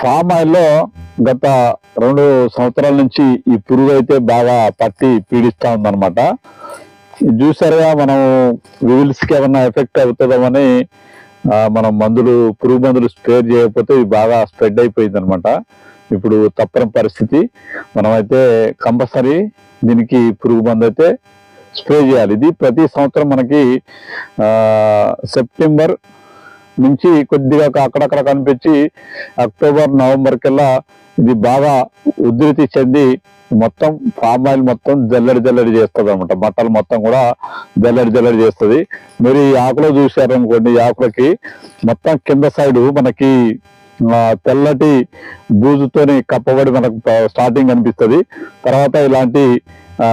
Form ఆయిల్లో గత రెండు సంవత్సరాల నుంచి ఈ పురుగు అయితే బాగా పట్టి పీడిస్తూ ఉందన్నమాట. ఇది చూసారుగా మనం వివిల్స్కి ఏమన్నా ఎఫెక్ట్ అవుతుందామని మనం మందులు పురుగు మందులు స్ప్రేర్ చేయకపోతే ఇది బాగా స్ప్రెడ్ అయిపోయింది అనమాట ఇప్పుడు తప్పని పరిస్థితి. మనమైతే కంపల్సరీ దీనికి పురుగు మందు అయితే స్ప్రే చేయాలి. ఇది ప్రతి సంవత్సరం మనకి సెప్టెంబర్ నుంచి కొద్దిగా అక్కడక్కడ కనిపించి అక్టోబర్ నవంబర్ కల్లా ఇది బాగా ఉధృతి చెంది మొత్తం ఫామ్ ఆయిల్ మొత్తం జల్లడి జల్లడి చేస్తుంది అనమాట బట్టలు మొత్తం కూడా జల్లడి జల్లడి చేస్తుంది. మీరు ఈ ఆకులో చూశారు అనుకోండి ఈ ఆకులకి మొత్తం కింద సైడు మనకి తెల్లటి బూజుతోని కప్పబడి మనకు స్టార్టింగ్ కనిపిస్తుంది. తర్వాత ఇలాంటి ఆ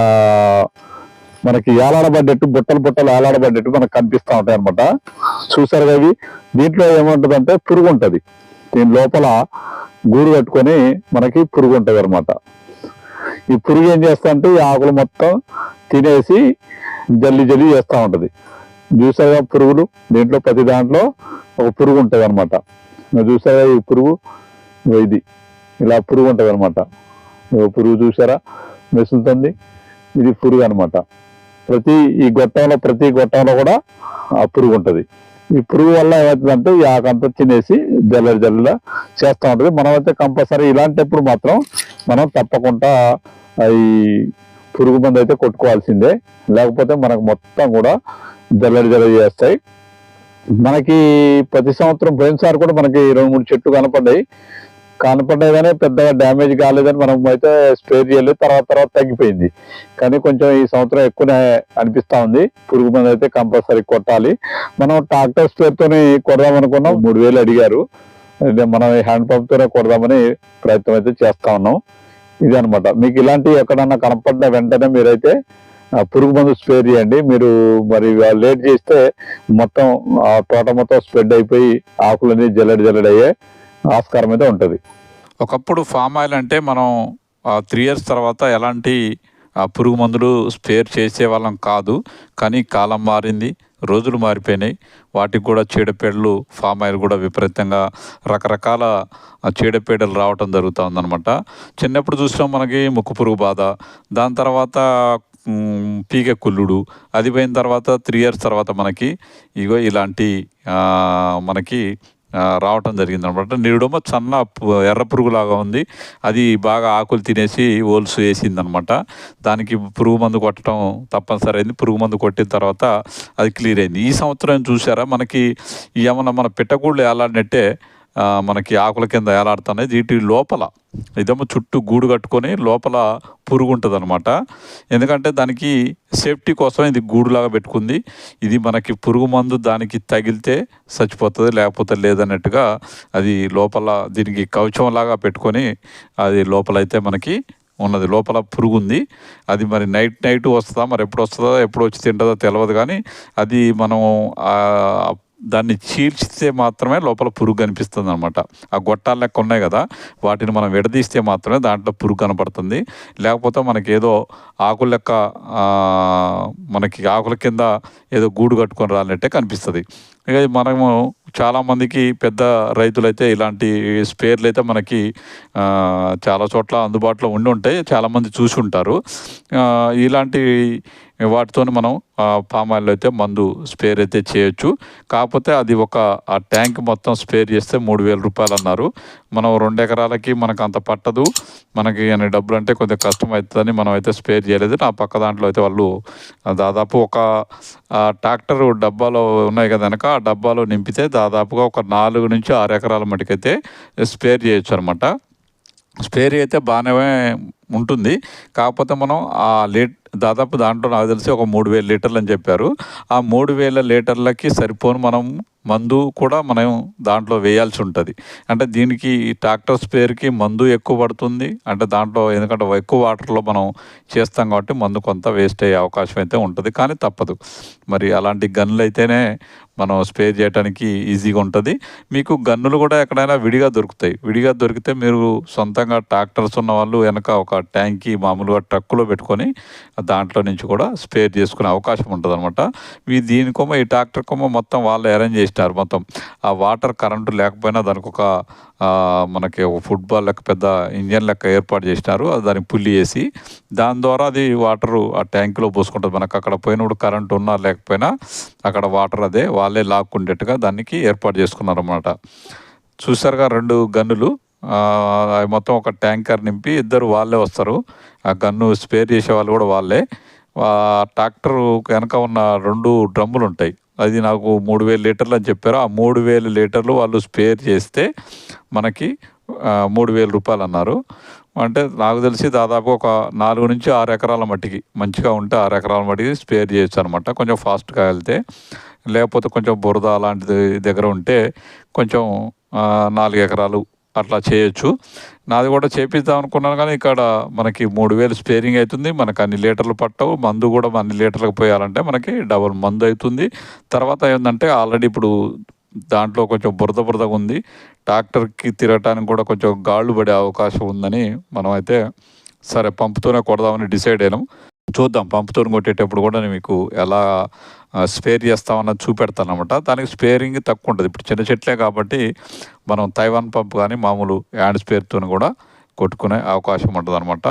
మనకి ఏలాడబడ్డట్టు బుట్టలు బుట్టలు ఏలాడబడ్డట్టు మనకు కనిపిస్తూ ఉంటాయి అనమాట చూసారు కవి దీంట్లో ఏముంటది అంటే పురుగు ఉంటుంది దీని లోపల గూడు కట్టుకొని మనకి పురుగు ఉంటుంది అనమాట ఈ పురుగు ఏం చేస్తా అంటే ఈ ఆకులు మొత్తం తినేసి జల్లి జల్లి చేస్తూ ఉంటుంది. చూసారుగా పురుగులు? దీంట్లో ప్రతి దాంట్లో ఒక పురుగు ఉంటుంది అనమాట చూసారా ఈ పురుగు? ఇది. ఇలా పురుగు ఉంటుంది అనమాట పురుగు చూసారా? మెసులుతుంది. ఇది పురుగు అనమాట ప్రతి ఈ గొట్టంలో ప్రతి గొట్టంలో కూడా ఆ పురుగు ఉంటుంది. ఈ పురుగు వల్ల ఏమవుతుందంటే ఈ ఆకంతా తినేసి జల్ల జల్ల చేస్తూ ఉంటుంది. మనమైతే కంపల్సరీ ఇలాంటప్పుడు మాత్రం మనం తప్పకుండా ఈ పురుగు మందు అయితే కొట్టుకోవాల్సిందే. లేకపోతే మనకు మొత్తం కూడా జల్లడి జల్లడి చేస్తాయి. మనకి ప్రతి సంవత్సరం పోయినసారి కూడా మనకి రెండు మూడు చెట్లు కనపడ్డాయి. కనపడ్డాయి కానీ పెద్దగా డ్యామేజ్ కాలేదని మనం అయితే స్ప్రే చేయలేదు. తర్వాత తర్వాత తగ్గిపోయింది. కానీ కొంచెం ఈ సంవత్సరం ఎక్కువనే అనిపిస్తా ఉంది. పురుగు మందు అయితే కంపల్సరీ కొట్టాలి. మనం ట్రాక్టర్ స్ప్రేతోనే కొడదాం అనుకున్నాం. మూడు వేలు అడిగారు. మనం హ్యాండ్ పంప్తోనే కొడదామని ప్రయత్నం అయితే చేస్తా ఉన్నాం. ఇది అనమాట మీకు ఇలాంటి ఎక్కడన్నా కనపడిన వెంటనే మీరైతే పురుగు మందు స్ప్రే చేయండి. మీరు మరి లేట్ చేస్తే మొత్తం ఆ తోట మొత్తం స్ప్రెడ్ అయిపోయి ఆకులన్నీ జల్లడి జల్లడి అయ్యే ఆస్కారం అయితే ఉంటుంది. ఒకప్పుడు ఫామ్ ఆయిల్ అంటే మనం త్రీ ఇయర్స్ తర్వాత ఎలాంటి ఆ, పురుగు మందులు స్పేర్ చేసే వాళ్ళం కాదు. కానీ కాలం మారింది రోజులు మారిపోయినాయి. వాటికి కూడా చీడపీడలు ఫామ్ ఆయిల్ కూడా విపరీతంగా రకరకాల చీడపేడలు చీడపీడలు రావటం జరుగుతూ ఉందన్నమాట చిన్నప్పుడు చూసినాం మనకి ముక్కు పురుగు బాధ. దాని తర్వాత పీక కుల్లుడు అది పోయిన తర్వాత త్రీ ఇయర్స్ తర్వాత మనకి ఇగో ఇలాంటి మనకి రావటం జరిగింది అనమాట. నిరుడమ సన్న ఎర్ర పురుగులాగా ఉంది. అది బాగా ఆకులు తినేసి ఓల్స్ వేసింది అనమాట దానికి పురుగు మందు కొట్టడం తప్పనిసరి అయింది. పురుగు మందు కొట్టిన తర్వాత అది క్లియర్ అయింది. ఈ సంవత్సరం చూసారా మనకి ఏమన్నా మన పెట్టగూళ్ళు ఎలా ఆ, మనకి ఆకుల కింద ఏలాడుతున్నాయి. వీటి లోపల ఇదేమో చుట్టూ గూడు కట్టుకొని లోపల పురుగు ఉంటుంది అనమాట ఎందుకంటే దానికి సేఫ్టీ కోసం ఇది గూడులాగా పెట్టుకుంది. ఇది మనకి పురుగు మందు దానికి తగిలితే చచ్చిపోతుంది లేకపోతే లేదన్నట్టుగా అది లోపల దీనికి కవచంలాగా పెట్టుకొని అది లోపలైతే మనకి ఉన్నది. లోపల పురుగు ఉంది అది మరి నైట్ నైట్ వస్తుందా? మరి ఎప్పుడు వస్తుందా ఎప్పుడు వచ్చి తింటుందో? తెలియదు కానీ అది మనం దాన్ని చీల్చితే మాత్రమే లోపల పురుగు కనిపిస్తుంది అనమాట ఆ గొట్టాల లెక్క ఉన్నాయి కదా వాటిని మనం విడదీస్తే మాత్రమే దాంట్లో పురుగు కనపడుతుంది. లేకపోతే మనకి ఏదో ఆకుల లెక్క మనకి ఆకుల కింద ఏదో గూడు కట్టుకొని రాలినట్టే కనిపిస్తుంది. ఇక మనము చాలామందికి పెద్ద రైతులైతే ఇలాంటి స్పేర్లు అయితే మనకి చాలా చోట్ల అందుబాటులో ఉండి ఉంటాయి చాలామంది చూసి ఉంటారు. ఇలాంటి వాటితో మనం పామ్ ఆయిల్ అయితే మందు స్పేర్ అయితే చేయొచ్చు. కాకపోతే అది ఒక ఆ ట్యాంక్ మొత్తం స్పేర్ చేస్తే మూడు వేల రూపాయలు అన్నారు. మనం రెండు ఎకరాలకి మనకు అంత పట్టదు. మనకి అనే డబ్బులు అంటే కొద్దిగా కష్టం అవుతుందని మనం అయితే స్పేర్ చేయలేదు. నా పక్క దాంట్లో అయితే వాళ్ళు దాదాపు ఒక ట్రాక్టర్ డబ్బాలో ఉన్నాయి కదా ఆ డబ్బాలో నింపితే దాదాపుగా ఒక నాలుగు నుంచి ఆరు ఎకరాల మటుకైతే స్పేర్ చేయొచ్చు అనమాట స్పేర్ అయితే బాగానే ఉంటుంది. కాకపోతే మనం ఆ లీట్ దాదాపు దాంట్లో నాకు తెలిసి ఒక మూడు వేల లీటర్లు అని చెప్పారు. ఆ మూడు వేల లీటర్లకి సరిపోను మనం మందు కూడా మనం దాంట్లో వేయాల్సి ఉంటుంది. అంటే దీనికి ఈ ట్రాక్టర్ స్పేర్కి మందు ఎక్కువ పడుతుంది. అంటే దాంట్లో ఎందుకంటే ఎక్కువ వాటర్లో మనం చేస్తాం కాబట్టి మందు కొంత వేస్ట్ అయ్యే అవకాశం అయితే ఉంటుంది. కానీ తప్పదు. మరి అలాంటి గన్నులు అయితేనే మనం స్పేర్ చేయడానికి ఈజీగా ఉంటుంది. మీకు గన్నులు కూడా ఎక్కడైనా విడిగా దొరుకుతాయి. విడిగా దొరికితే మీరు సొంతంగా ట్రాక్టర్స్ ఉన్న వాళ్ళు వెనక ఒక ట్యాంకి మామూలుగా ట్రక్కులో పెట్టుకొని దాంట్లో నుంచి కూడా స్పేర్ చేసుకునే అవకాశం ఉంటుంది అనమాట దీని కొమ్మ ఈ ట్రాక్టర్ కొమ్మ మొత్తం వాళ్ళు అరేంజ్ చేసి చేసినారు మొత్తం ఆ వాటర్ కరెంటు లేకపోయినా దానికి ఒక మనకి ఒక ఫుట్బాల్ లెక్క పెద్ద ఇంజన్ లెక్క ఏర్పాటు చేసినారు. అది దానికి పుల్లి వేసి దాని ద్వారా అది వాటరు ఆ ట్యాంకులో పోసుకుంటుంది. మనకు అక్కడ పోయినప్పుడు కరెంట్ ఉన్నా లేకపోయినా అక్కడ వాటర్ అదే వాళ్ళే లాక్కుండేట్టుగా దానికి ఏర్పాటు చేసుకున్నారు అన్నమాట చూసారుగా రెండు గన్నులు మొత్తం ఒక ట్యాంకర్ నింపి ఇద్దరు వాళ్ళే వస్తారు. ఆ గన్ను స్పేర్ చేసే వాళ్ళు కూడా వాళ్ళే. ట్రాక్టర్ వెనక ఉన్న రెండు డ్రమ్ములు ఉంటాయి అది నాకు మూడు వేల లీటర్లు అని చెప్పారు. ఆ మూడు వేలు లీటర్లు వాళ్ళు స్పేర్ చేస్తే మనకి మూడు వేల రూపాయలు అన్నారు. అంటే నాకు తెలిసి దాదాపు ఒక నాలుగు నుంచి ఆరు ఎకరాల మట్టికి మంచిగా ఉంటే ఆరు ఎకరాల మట్టికి స్పేర్ చేయొచ్చు అనమాట కొంచెం ఫాస్ట్గా వెళ్తే లేకపోతే కొంచెం బురద అలాంటిది దగ్గర ఉంటే కొంచెం నాలుగు ఎకరాలు అట్లా చేయొచ్చు. నాది కూడా చేపిద్దాం అనుకున్నాను కానీ ఇక్కడ మనకి మూడు వేలు స్పేరింగ్ అవుతుంది మనకు అన్ని లీటర్లు పట్టవు. మందు కూడా అన్ని లీటర్లకు పోయాలంటే మనకి డబుల్ మందు అవుతుంది. తర్వాత ఏంటంటే ఆల్రెడీ ఇప్పుడు దాంట్లో కొంచెం బురద బురదగా ఉంది. ట్రాక్టర్కి తిరగటానికి కూడా కొంచెం గాళ్ళు పడే అవకాశం ఉందని మనం అయితే సరే పంపుతోనే కొడదామని డిసైడ్ అయినాం. చూద్దాం. పంపుతో కొట్టేటప్పుడు కూడా నేను మీకు ఎలా స్పేర్ చేస్తామన్నది చూపెడతాను అనమాట దానికి స్పేరింగ్ తక్కువ ఉంటుంది. ఇప్పుడు చిన్న చెట్లే కాబట్టి మనం తైవాన్ పంప్ కానీ మామూలు హ్యాండ్ స్పేర్తో కూడా కొట్టుకునే అవకాశం ఉంటుంది అనమాట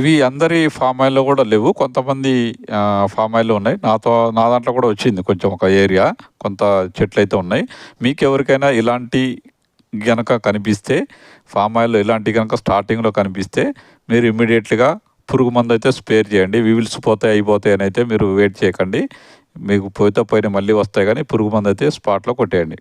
ఇవి అందరి ఫామ్ ఆయిల్లో కూడా లేవు. కొంతమంది ఫామ్ ఆయిల్లో ఉన్నాయి. నాతో నా దాంట్లో కూడా వచ్చింది కొంచెం ఒక ఏరియా. కొంత చెట్లు అయితే ఉన్నాయి. మీకు ఎవరికైనా ఇలాంటి గనక కనిపిస్తే ఫామ్ ఆయిల్లో ఇలాంటి కనుక స్టార్టింగ్లో కనిపిస్తే మీరు ఇమ్మీడియట్లీగా పురుగు మందు అయితే స్పేర్ చేయండి. వివిల్స్ పోతాయి అయిపోతాయి అని అయితే మీరు వెయిట్ చేయకండి. మీకు పోతే పోయిన మళ్ళీ వస్తాయి కానీ పురుగు మందు అయితే స్పాట్లో కొట్టేయండి.